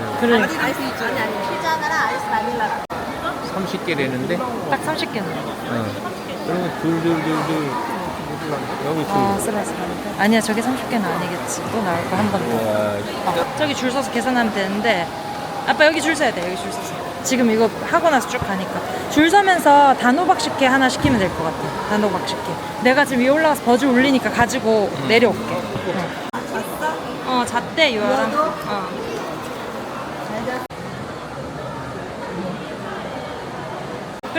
해서 그래. 아니 아니 피자 하나랑 아이스 바닐라랑 30개 되는데 딱 30개는. 어. 그러면 둘둘둘둘 여기 둘. 아, 쓰라쓰라. 아니야, 저게 30개는 아니겠지. 또 나올 거 한 번 더. 우와, 어, 저기 줄 서서 계산하면 되는데 아빠 여기 줄 서야 돼 여기 줄 서서 지금 이거 하고 나서 쭉 가니까 줄 서면서 단호박 식혜 하나 시키면 될 것 같아 단호박 식혜 내가 지금 위에 올라가서 버즈 올리니까 가지고 내려올게 어. 어 잣대 유아랑 어.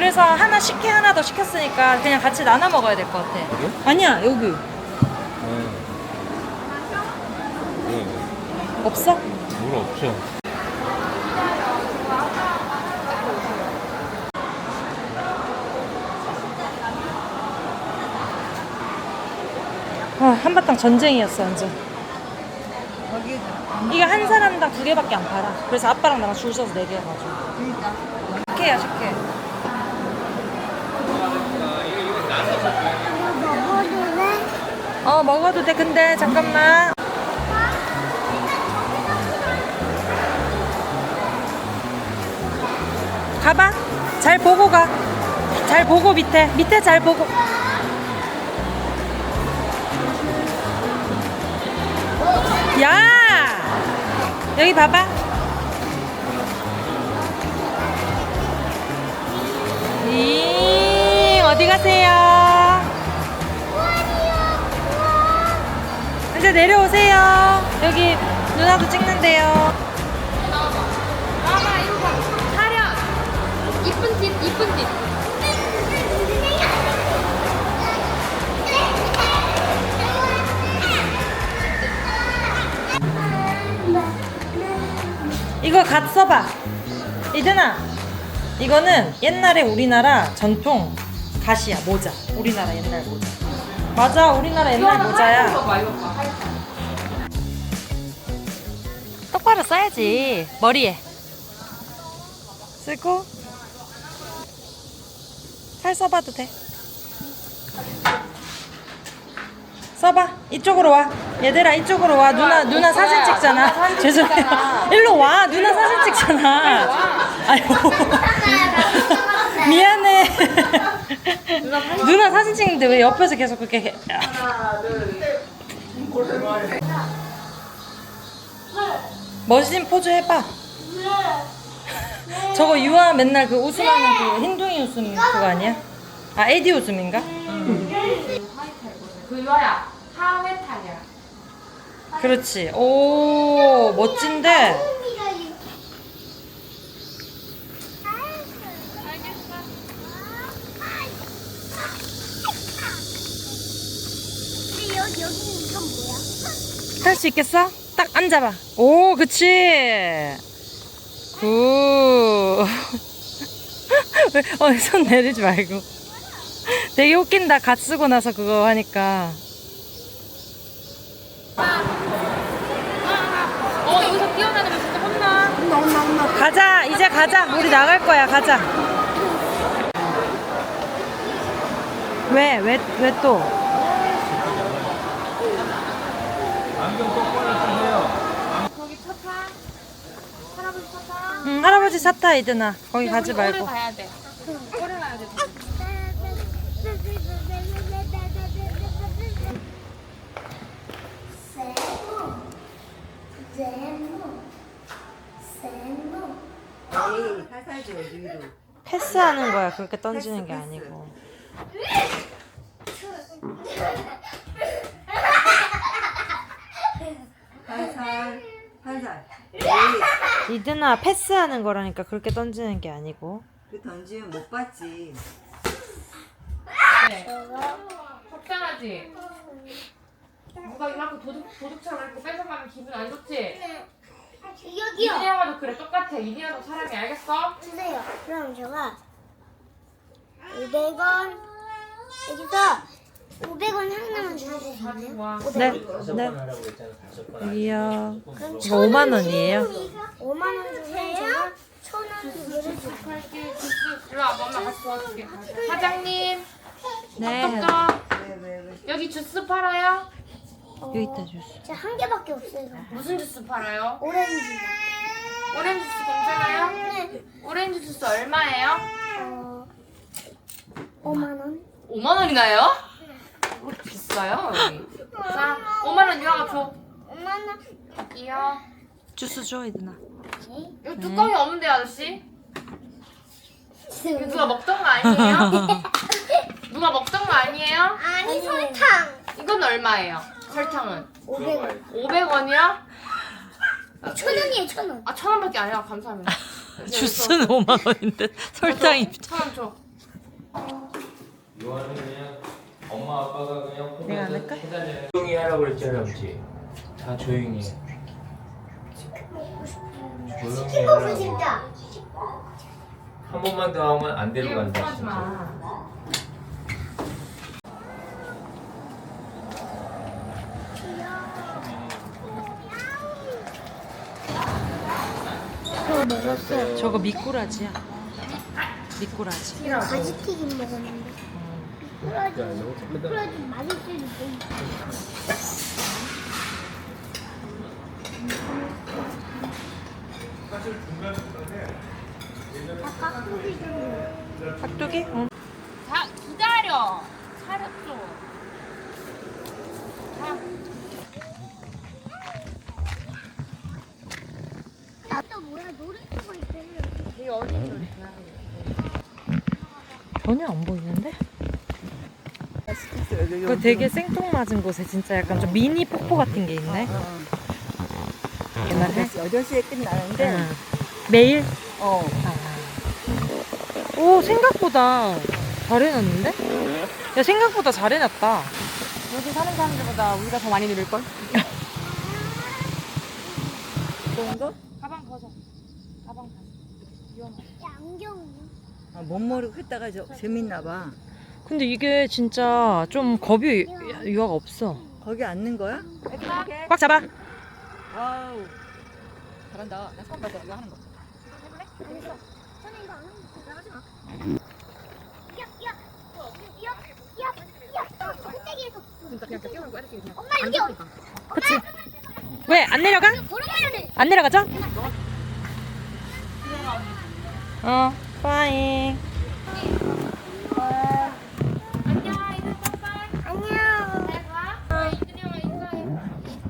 그래서 하나 식혜 하나 더 시켰으니까 그냥 같이 나눠 먹어야 될 것 같아 여기? 아니야 여기 어. 네, 없어? 물 없죠. 아, 한바탕 전쟁이었어 완전 이게 한 사람당 두 개밖에 안 팔아 그래서 아빠랑 나랑 줄 서서 네개 가지고 그러니까 식혜야 식혜 어 먹어도 돼. 근데 잠깐만. 가봐. 잘 보고 가잘 보고 밑에. 밑에 잘 보고. 야! 여기 봐봐. 이 어디 가세요 이제 내려오세요. 여기 누나도 찍는데요. 봐봐 이거 봐. 차렷 이쁜 뒷 이쁜 뒷 이거 갓 써봐. 이든아 이거는 옛날에 우리나라 전통 갓이야 모자. 우리나라 옛날 모자 맞아 우리나라 옛날 모자야. 똑바로 써야지. 머리에. 쓰고. 살 써봐도 돼. 써봐. 이쪽으로 와. 얘들아 이쪽으로 와. 누나 누나 사진 찍잖아. 죄송해요. 일로 와. 누나 사진 찍잖아. 아이고. 미안해 누나 사진 찍는데 왜 옆에서 계속 그렇게 해 멋진 포즈 해봐 저거 유아 맨날 그 웃음하는 그 흰둥이 웃음 그거 아니야? 아 에디 웃음인가? 그 유아야 하회탈이야 그렇지. 오, 멋진데. 여기 여기 이건 뭐야? 할 수 있겠어? 딱 앉아봐. 오, 그치. 굿. 왜, 어, 손 내리지 말고. 되게 웃긴다. 갓 쓰고 나서 그거 하니까. 어 여기서 뛰어다니면 진짜 혼나 엄마 엄마 엄마 가자. 이제 가자. 우리 나갈 거야. 가자. 왜? 왜, 왜 또? 안경 똑바로 쓰세요. 거기 차타 할아버지 차타 응 할아버지 차타 이드나 거기 가지 말고 가야 돼. 오래 가야 돼. 에이, 살살 줘, 위로. 패스하는 거야 그렇게 던지는 게 아니고 살살, 살살. 이드나 패스하는 거라니까 그렇게 던지는 게 아니고 그 던지면 못 받지. 네. 속상하지? 누가 이만큼 도둑, 도둑처럼 이렇게 뺏어가면 기분 안 좋지? 여기요. 이니아도 그래 똑같아. 이니아도 사람이 알겠어? 주세요. 그럼 제가 500원 여기서 500원 하나만 주세요. 아 좋아. 네, 네. 여기요 이거 5만 원이에요 5만 원 주세요. 천원. 주스 일로 와봐. 엄마 같이 도와줄게. 사장님. 네 떡떡. 여기 주스 팔아요? 여기 있다 주스 제가 한 개밖에 없어요. 무슨 주스 팔아요? 오렌지. 오렌지 주스 괜찮아요? 네. 오렌지 주스 얼마예요? 어, 5만 원. 5만 원이나요? 비싸요 여기. 자, 5만 원 유아가 줘. 5만 원. 여기요. 주스 줘 이드나 여기 뚜껑이 없는데 아저씨? 이거 누가 먹던 거 아니에요? 누가 먹던 거 아니에요? 아니 설탕. 이건 얼마예요? 설탕은 500원. 500원이요? 천 원이에요, 천 원. 아, 천 원밖에 아니라 감사합니다. 주스는 5만 원인데 설탕이 천원 줘. 이거는 그냥 엄마 아빠가 그냥 내가 안 할까? 해달라는 조용히 하라고 그랬잖아 그치? 다 조용히 해 조용히 친구 하라고 진짜. 한 번만 더 하면 안 데려간다 하지 진짜 마. 저거 미꾸라지야 미꾸라지 가지튀김 먹었는데. 미꾸라지, 미꾸라지 맛있을 때. 깍두기? 응. 자, 기다려. 차렸죠. 자, 나또 뭐야, 노래가 있어요. 되게 어린 소리. 전혀 안 보이는데? 스틱스 여 여기. 되게 생뚱맞은 곳에 진짜 약간 좀 미니 폭포 같은 게 있네 어, 옛날에 8시에 끝나는데, 응. 매일? 어, 오 생각보다 잘 해놨는데? 야 생각보다 잘 해놨다 여기 사는 사람들보다 우리가 더 많이 누릴걸? 그런 거? 가방 벗어. 가방 벗어. 안경. 아, 못 모르고 했다가 저, 재밌나 봐. 근데 이게 진짜 좀 겁이 유아가 없어 거기 앉는 거야? 꽉 잡아 아우. 잘한다. 나 처음 봤어, 이거 하는 거. 저는 이거 안 하면 나가지 마. 야, 야, 야, 야, 야, 꼭대기에서. 그러니까 그냥 끼우고 이렇게 그냥. 엄마 여기 어- 그치? 왜 안 내려가? 걸어가야 돼. 안 내려가죠? 어 파잉 안녕, 이들 빠빠이. 안녕. 잘 가. 어, 이들이 와 인사해.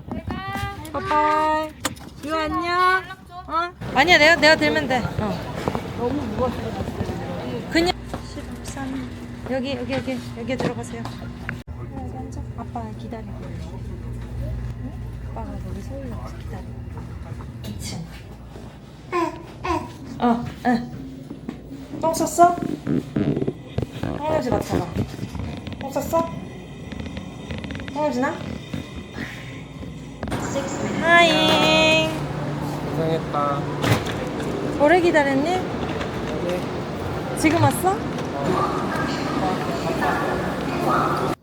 잘 가. 빠빠이 이거 안녕 어? 아니야 내가 내가 들면 돼 어. 너무 무거워서. 그냥 13 여기 여기 여기 여기 들어가세요 여기 앉아 아빠 기다려 응? 아빠가 여기 서울에 와서 기다려 2층 어, 응. 똥 쌌어? 할아버지 맡아봐 똥 쌌어? 할아버지나? 하잉 고생했다. 오래 기다렸니? 네. 지금 왔어? 어,